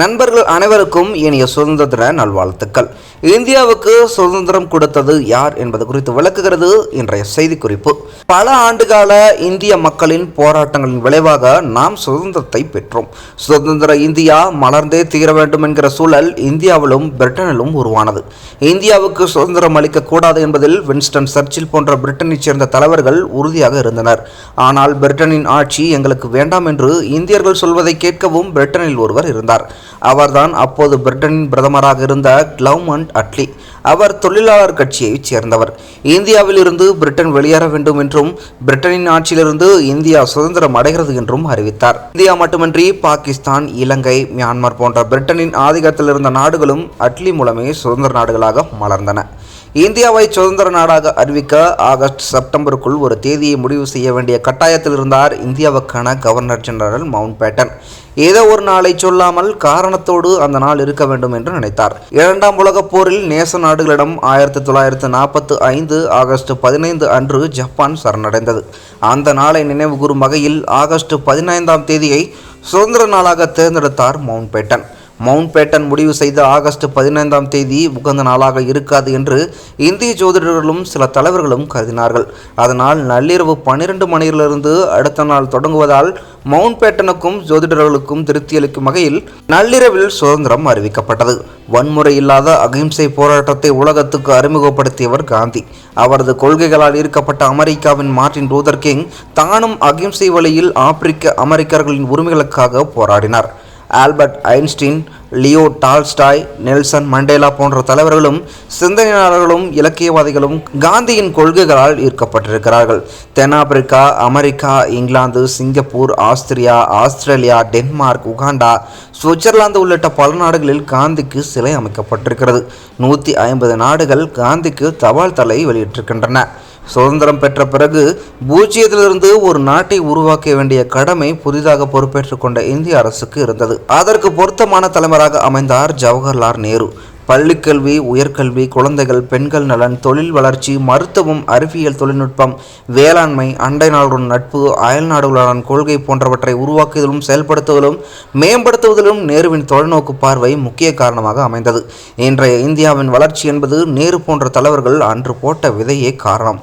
நண்பர்கள் அனைவருக்கும் இனிய சுதந்திர தின நல்வாழ்த்துக்கள். இந்தியாவுக்கு சுதந்திரம் கொடுத்தது யார் என்பது குறித்து விளக்குகிறது இன்றைய செய்திக்குறிப்பு. பல ஆண்டுகால இந்திய மக்களின் போராட்டங்களின் விளைவாக நாம் சுதந்திரத்தை பெற்றோம். சுதந்திர இந்தியா மலர்ந்தே தீர வேண்டும் என்கிற சூழல் இந்தியாவிலும் பிரிட்டனிலும் உருவானது. இந்தியாவுக்கு சுதந்திரம் அளிக்கக்கூடாது என்பதில் வின்ஸ்டன் சர்ச்சில் போன்ற பிரிட்டனைச் சேர்ந்த தலைவர்கள் உறுதியாக இருந்தனர். ஆனால் பிரிட்டனின் ஆட்சி எங்களுக்கு வேண்டாம் என்று இந்தியர்கள் சொல்வதை கேட்கவும் பிரிட்டனில் ஒருவர் இருந்தார். அவர்தான் அப்போது பிரிட்டனின் பிரதமராக இருந்த கிளவ்மண்ட் அட்லி. அவர் தொழிலாளர் கட்சியைச் சேர்ந்தவர். இந்தியாவில் இருந்து பிரிட்டன் வெளியேற வேண்டும் என்றும் பிரிட்டனின் ஆட்சியிலிருந்து இந்தியா சுதந்திரம் அடைகிறது என்றும் அறிவித்தார். இந்தியா மட்டுமின்றி பாகிஸ்தான் இலங்கை மியான்மர் போன்ற பிரிட்டனின் ஆதிக்கத்தில் இருந்த நாடுகளும் அட்லி மூலமே சுதந்திர நாடுகளாக மலர்ந்தன. இந்தியாவை சுதந்திர நாடாக அறிவிக்க ஆகஸ்ட் செப்டம்பருக்குள் ஒரு தேதியை முடிவு செய்ய வேண்டிய கட்டாயத்தில் இருந்தார் இந்தியாவுக்கான கவர்னர் ஜெனரல் மவுண்ட் பேட்டன். ஏதோ ஒரு நாளை சொல்லாமல் காரணத்தோடு அந்த நாள் இருக்க வேண்டும் என்று நினைத்தார். இரண்டாம் உலகப் போரில் நேச நாடுகளிடம் ஆயிரத்தி தொள்ளாயிரத்து நாற்பத்து ஐந்து ஆகஸ்ட் பதினைந்து அன்று ஜப்பான் சரணடைந்தது. அந்த நாளை நினைவுகூரும் வகையில் ஆகஸ்ட் பதினைந்தாம் தேதியை சுதந்திர நாளாக தேர்ந்தெடுத்தார் மவுண்ட் பேட்டன். மவுண்ட் பேட்டன் முடிவு செய்த ஆகஸ்ட் பதினைந்தாம் தேதி உகந்த நாளாக இருக்காது என்று இந்திய ஜோதிடர்களும் சில தலைவர்களும் கருதினார்கள். அதனால் நள்ளிரவு பன்னிரண்டு மணியிலிருந்து அடுத்த நாள் தொடங்குவதால் மவுண்ட் பேட்டனுக்கும் ஜோதிடர்களுக்கும் திருப்தியளிக்கும் வகையில் நள்ளிரவில் சுதந்திரம் அறிவிக்கப்பட்டது. வன்முறை இல்லாத அகிம்சை போராட்டத்தை உலகத்துக்கு அறிமுகப்படுத்தியவர் காந்தி. அவரது கொள்கைகளால் ஈர்க்கப்பட்ட அமெரிக்காவின் மார்ட்டின் லூதர் கிங் தானும் அகிம்சை வழியில் ஆப்பிரிக்க அமெரிக்கர்களின் உரிமைகளுக்காக போராடினார். Albert Einstein Leo Tolstoy Nelson Mandela போன்ற தலைவர்களும் சிந்தனையாளர்களும் இலக்கியவாதிகளும் காந்தியின் கொள்கைகளால் ஈர்க்கப்பட்டிருக்கிறார்கள். தென்னாப்பிரிக்கா America England Singapore Austria Australia Denmark Uganda Switzerland உள்ளிட்ட பல நாடுகளில் காந்திக்கு சிலை அமைக்கப்பட்டிருக்கிறது. நூற்றி ஐம்பது நாடுகள் காந்திக்கு தபால் தலை வெளியிட்டிருக்கின்றன. சுதந்திரம் பெற்ற பிறகு பூஜ்ஜியத்திலிருந்து ஒரு நாட்டை உருவாக்க வேண்டிய கடமை புதிதாக பொறுப்பேற்றுக் கொண்ட இந்திய அரசுக்கு இருந்தது. அதற்கு பொருத்தமான தலைவராக அமைந்தார் ஜவஹர்லால் நேரு. பள்ளிக்கல்வி உயர்கல்வி குழந்தைகள் பெண்கள் நலன் தொழில் வளர்ச்சி மருத்துவம் அறிவியல் தொழில்நுட்பம் வேளாண்மை அண்டை நாடுடன் நட்பு அயல் நாடுகளுடன் கொள்கை போன்றவற்றை உருவாக்குவதிலும் செயல்படுத்துவதிலும் மேம்படுத்துவதிலும் நேருவின் தொலைநோக்கு பார்வை முக்கிய காரணமாக அமைந்தது. இன்றைய இந்தியாவின் வளர்ச்சி என்பது நேரு போன்ற தலைவர்கள் அன்று போட்ட விதையே காரணம்.